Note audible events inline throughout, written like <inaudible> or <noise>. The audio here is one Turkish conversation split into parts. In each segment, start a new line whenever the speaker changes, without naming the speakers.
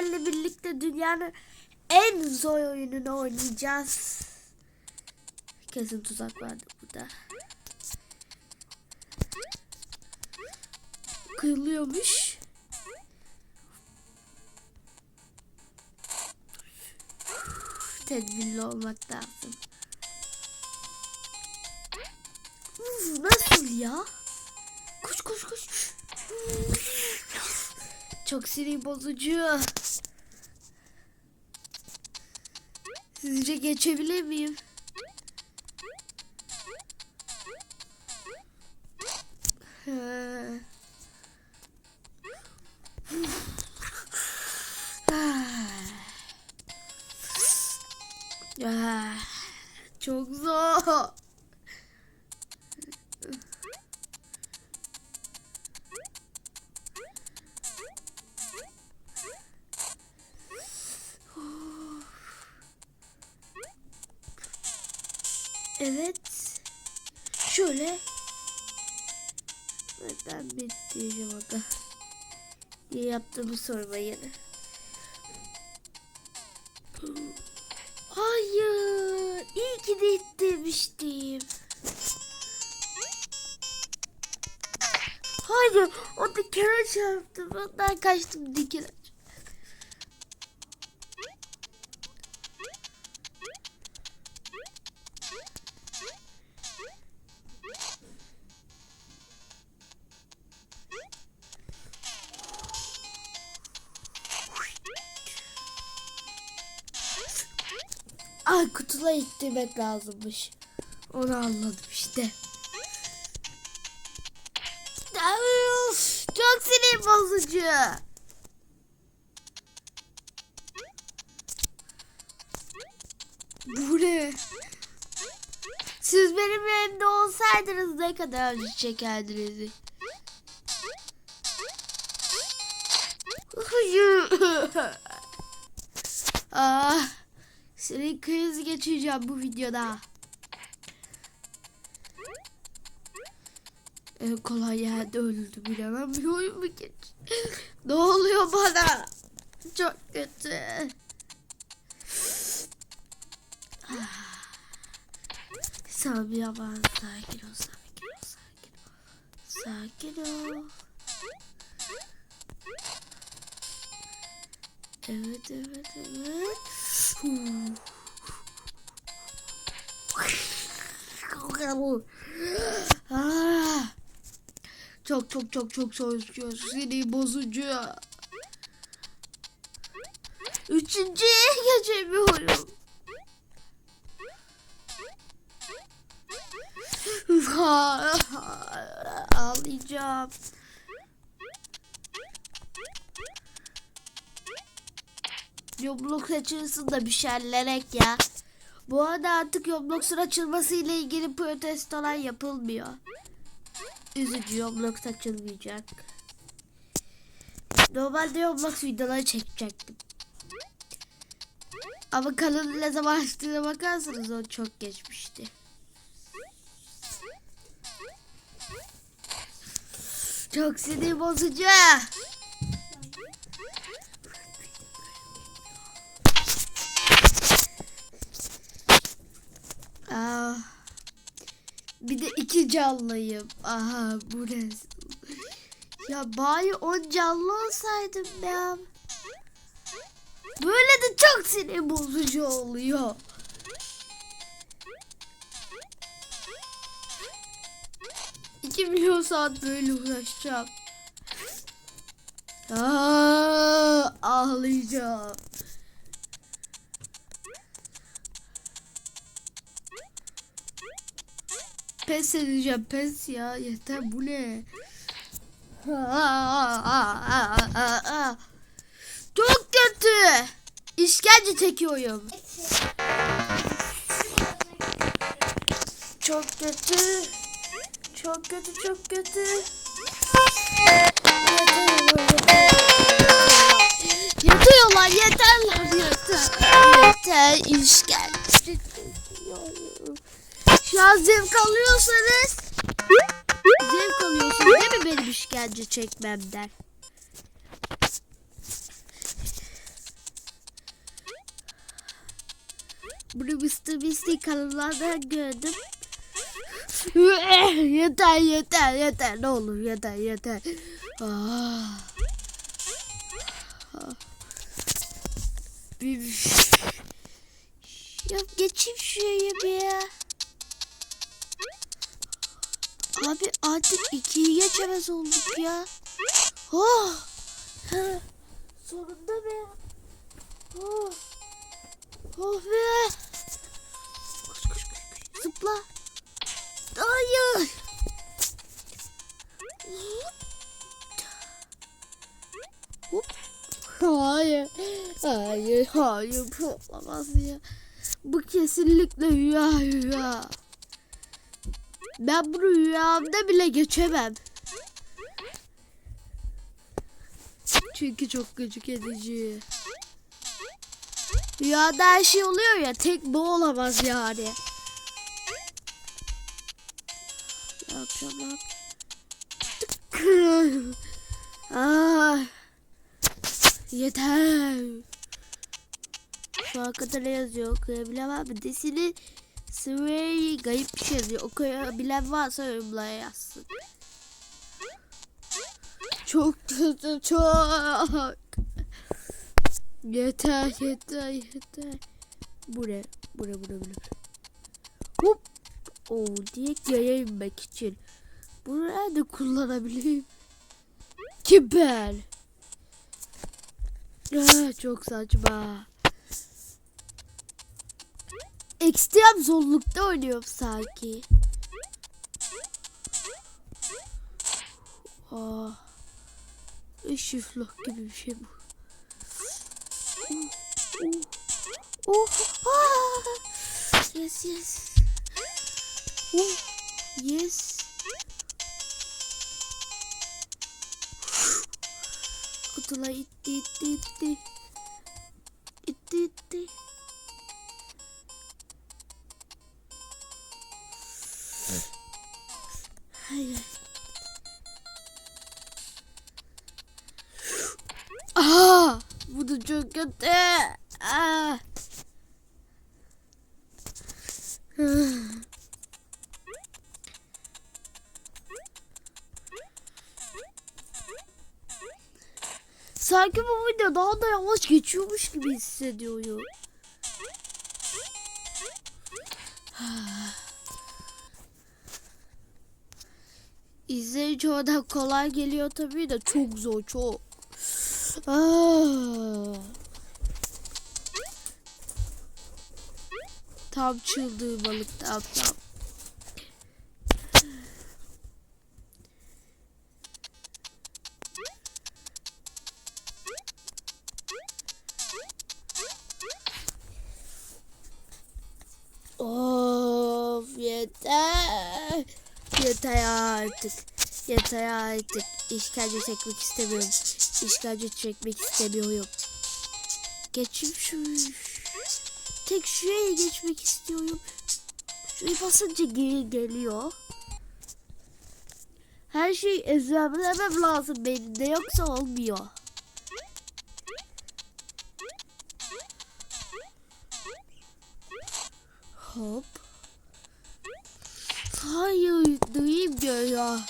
sizlerle birlikte dünyanın en zor oyununu oynayacağız. Kesin tuzak vardı burada. Kıyılıyormuş. Tedbirli olmak lazım. Uf, nasıl ya? Koş koş koş. Çok sinir bozucu. Sizce geçebilir miyim? Ha. Evet. Şöyle. Ben bir diyeceğim aga. Niye yaptığımı sormayın. Hayır. İyi ki de demiştim. Hayır. O dikene çarptı. Ben kaçtım dikene. Ay kutula ittirmek lazımmış. Onu anladım işte. Of, çok sinir bozucu. Bu ne? Siz benim yerimde olsaydınız ne kadar acı çekerdiniz. Senin kriz geçireceğim bu videoda. En kolay yerde öldü bilemem bir mu geç? <laughs> ne oluyor bana? Çok kötü. Sami aman sakin ol sakin ol sakin ol. Sakin ol. Evet evet evet. Ah. Çok çok çok çok çok seni bozucu. Üçüncüye geçemiyorum. <laughs> Ağlayacağım. Roblox açılsın da bir şeylerek ya. Bu arada artık Roblox'un açılması ile ilgili protestolar yapılmıyor. Üzücü Roblox açılmayacak. Normalde Roblox videoları çekecektim. Ama kanalı ne zaman açtığına bakarsanız o çok geçmişti. Çok sinir bozucu. Canlıyım. Aha bu ne? Ya bari on canlı olsaydım ya. Böyle de çok sinir bozucu oluyor. İki milyon saat böyle uğraşacağım. Aa, ağlayacağım. Pes edeceğim pes ya yeter bu ne? Çok kötü. İşkence çekiyorum. Çok kötü. Çok kötü çok kötü. Yatıyorlar yeter lan yeter. Yeter işkence. Şu an zevk alıyorsanız zevk alıyorsunuz değil mi benim işkence çekmemden? Bunu Mr. Beast'in kanalından gördüm. <laughs> yeter yeter yeter ne olur yeter yeter. Ah. ah. Bir... Ya geçeyim şuraya bir ya. Artık ikiyi geçemez olduk ya. Oh. Sonunda be. Oh. Oh be. Koş koş koş. koş. Zıpla. Hayır. Hop. Hayır. Hayır. Hayır. Olamaz ya. Bu kesinlikle rüya rüya. Ben bunu rüyamda bile geçemem. Çünkü çok gıcık edici. Rüyada her şey oluyor ya tek bu olamaz yani. Yapacağım? ah, yeter. Şu arkada ne yazıyor okuyabilemem mi? Desini Sway kayıp bir şey yazıyor. Okuyabilen varsa yorumlara yazsın. Çok kötü çok. Yeter yeter yeter. Bu ne? Bu ne bu ne bu ne? Hop. Oo diye yaya inmek için. Bunu nerede kullanabilirim? Ki ben? Ah, çok saçma. Ekstrem zorlukta oynuyorum sanki. Aa, şiflok gibi bir şey bu. Oh, oh, ah. Yes, yes. Oh, yes. Kutular itti, itti, itti. İtti, itti. Hayır. Aa, bu da çok kötü. Aa. Sanki bu video daha da yavaş geçiyormuş gibi hissediyorum. İzleyici oradan kolay geliyor tabii de çok zor çok. Tam çıldığı balık tam tam. Of yeter. Yeter artık. Yeter artık. İşkence çekmek istemiyorum. İşkence çekmek istemiyorum. Geçim şu. Tek şuraya geçmek istiyorum. Şuraya basınca geri geliyor. Her şeyi ezberlemem lazım benim de yoksa olmuyor. Hop. Hayır, duyayım diyor ya.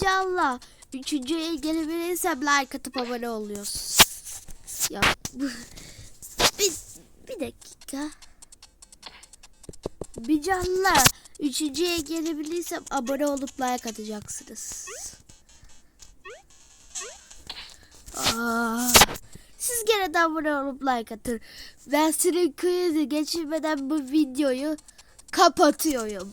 Canla. Üçüncüye gelebilirsem like atıp abone oluyorsun. Ya. Bir, bir dakika. Bir canla. Üçüncüye gelebilirsem abone olup like atacaksınız. Aa, siz gene de abone olup like atın. Ben senin köyünü geçirmeden bu videoyu kapatıyorum.